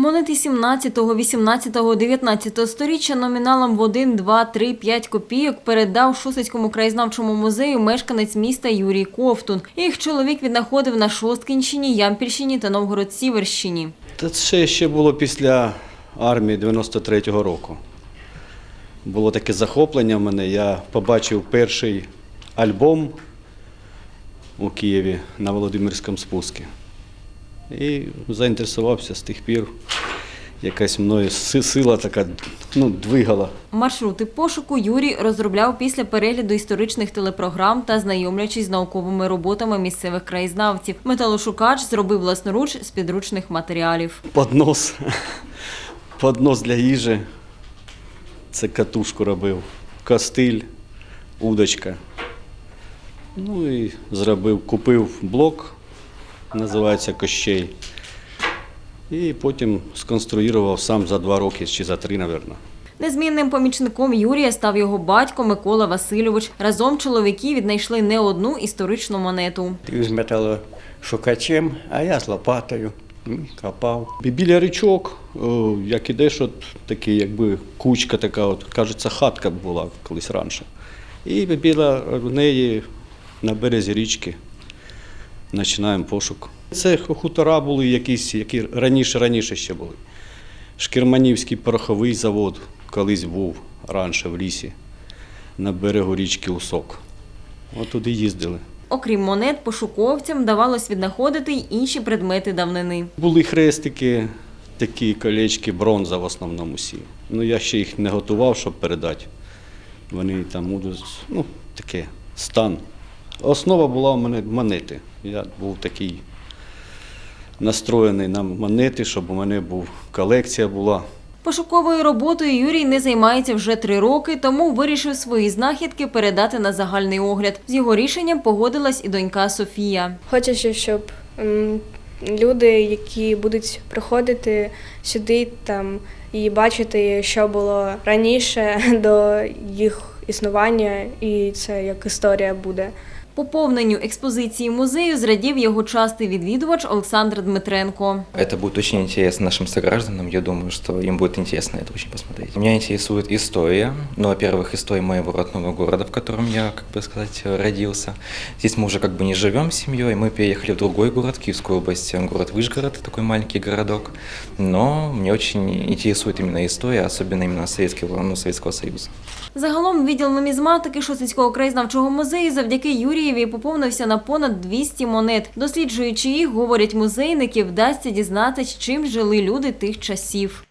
Монети 17, 18, 19 сторіччя номіналом в 1, 2, 3, 5 копійок передав Шосицькому краєзнавчому музею мешканець міста Юрій Ковтун. Їх чоловік віднаходив на Шосткінщині, Ямпільщині та Новгород-Сіверщині. Це ще було після армії 93-го року. Було таке захоплення в мене. Я побачив перший альбом у Києві на Володимирському спуску. І заінтересувався з тих пір. Якась мною сила така ну, двигала. Маршрути пошуку Юрій розробляв після перегляду історичних телепрограм та знайомлячись з науковими роботами місцевих краєзнавців. Металошукач зробив власноруч з підручних матеріалів. Поднос. Поднос для їжі. Це катушку робив. Костиль, удочка. Ну і зробив, купив блок, називається Кощей. І потім сконструював сам за два роки чи за три, мабуть. Незмінним помічником Юрія став його батько Микола Васильович. Разом чоловіки віднайшли не одну історичну монету. Ти з металошукачем, а я з лопатою копав. Біля річок, як ідеш, от такий, якби кучка така, от, кажеться, хатка була колись раніше. І біля неї на березі річки починаємо пошук. Це хутора були якісь, які раніше, раніше ще були. Шкірманівський пороховий завод колись був раніше в лісі, на берегу річки Усок. От туди їздили. Окрім монет, пошуковцям вдавалось віднаходити й інші предмети давнини. Були хрестики, такі колечки, бронза в основному всі. Ну я ще їх не готував, щоб передати. Вони там будуть, ну, таке, стан. Основа була у мене монети. Я був такий настроєний на монети, щоб у мене був колекція була. Пошуковою роботою Юрій не займається вже три роки, тому вирішив свої знахідки передати на загальний огляд. З його рішенням погодилась і донька Софія. Хочеться, щоб люди, які будуть приходити сюди там і бачити, що було раніше до їх існування, і це як історія буде. Поповненню експозиції музею зрадів його частий відвідувач Олександр Дмитренко. Это будет очень интересно нашим согражданам. Я думаю, что им будет интересно это очень посмотреть. Меня интересует история. Ну, во-первых, история моего родного города, в котором я, как бы сказать, родился. Здесь мы уже как бы не живем с семьей. Мы переехали в другой город, Киевскую область, город Выжгород, такой маленький городок. Но мне очень интересует именно история, особенно именно Советского, ну, Советского Союза. Загалом відділ нумізматики Шосицького краєзнавчого музею завдяки Юрієві поповнився на понад 200 монет. Досліджуючи їх, говорять музейники, вдасться дізнатись, чим жили люди тих часів.